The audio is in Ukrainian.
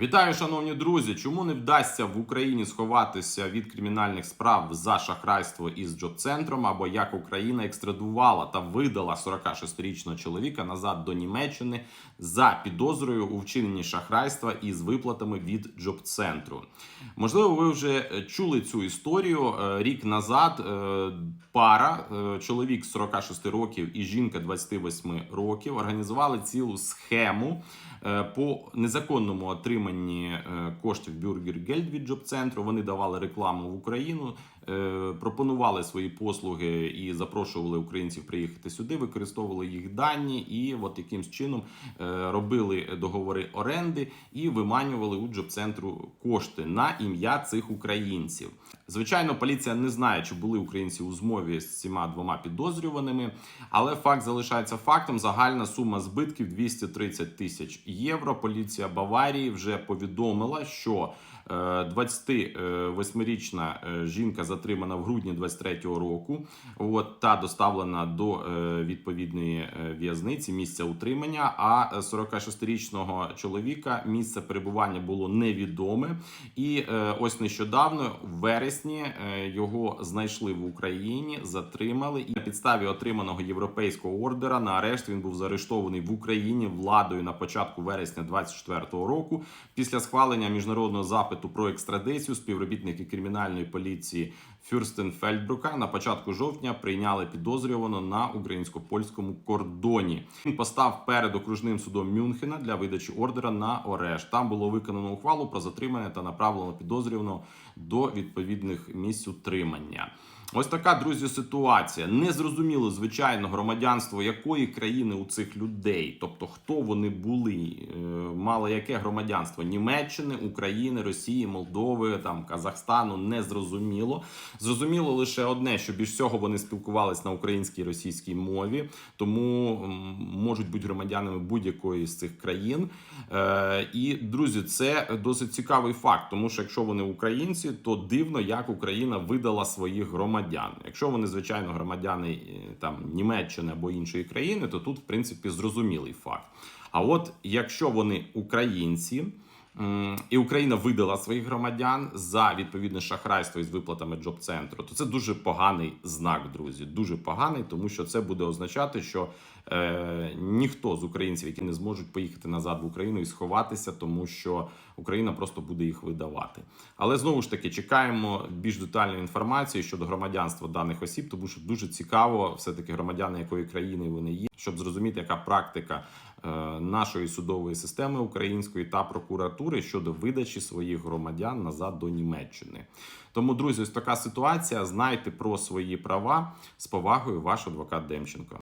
Вітаю, шановні друзі! Чому не вдасться в Україні сховатися від кримінальних справ за шахрайство із джоб-центром, або як Україна екстрадувала та видала 46-річного чоловіка назад до Німеччини за підозрою у вчиненні шахрайства із виплатами від джоб-центру? Можливо, ви вже чули цю історію Е, рік назад. е, Пара, е, чоловік 46 років і жінка 28 років, організували цілу схему по незаконному отриманні е, коштів бюргер від джоб-центру. Вони давали рекламу в Україну, пропонували свої послуги і запрошували українців приїхати сюди, використовували їх дані, і от якимсь чином е, робили договори оренди і виманювали у джоб-центру кошти на ім'я цих українців. Звичайно, поліція не знає, чи були українці у змові з цими двома підозрюваними, але факт залишається фактом. Загальна сума збитків 230 тисяч євро. Поліція Баварії вже повідомила, що е, 28-річна е, жінка затримана в грудні 23-го року. От та доставлена до е, відповідної е, в'язниці місця утримання. А 46-річного чоловіка місце перебування було невідоме. І е, ось нещодавно, в вересні, е, його знайшли в Україні, затримали. І на підставі отриманого європейського ордера на арешт він був заарештований в Україні владою на початку вересня 24-го року. Після схвалення міжнародного запиту про екстрадицію співробітники кримінальної поліції Фюрстенфельдбрука на початку жовтня прийняли підозрюваного на українсько-польському кордоні. Він постав перед окружним судом Мюнхена для видачі ордера на арешт. Там було виконано ухвалу про затримання та направлено підозрюваного до відповідних місць утримання. Ось така друзі ситуація. Незрозуміло, звичайно, громадянство якої країни у цих людей, тобто хто вони були, мали яке громадянство Німеччини, України, Росії, Молдови, там Казахстану. Незрозуміло. Зрозуміло Зрозуміло лише одне, що більш всього вони спілкувались на українській і російській мові, тому можуть бути громадянами будь-якої з цих країн. Е, і друзі, це досить цікавий факт, тому що якщо вони українці, то дивно, як Україна видала своїх громадян. Якщо вони звичайно громадяни е, там Німеччини або іншої країни, то тут в принципі зрозумілий факт. А от якщо вони українці. І Україна видала своїх громадян за відповідне шахрайство із виплатами джоб-центру, то це дуже поганий знак, друзі. Дуже поганий, тому що це буде означати, що е, ніхто з українців, які не зможуть поїхати назад в Україну і сховатися, тому що Україна просто буде їх видавати. Але знову ж таки чекаємо більш детальної інформації щодо громадянства даних осіб, тому що дуже цікаво, все таки громадяни якої країни вони є, щоб зрозуміти, яка практика е, нашої судової системи української та прокуратури щодо видачі своїх громадян назад до Німеччини. Тому, друзі, ось така ситуація. Знайте про свої права з повагою, ваш адвокат Демченко.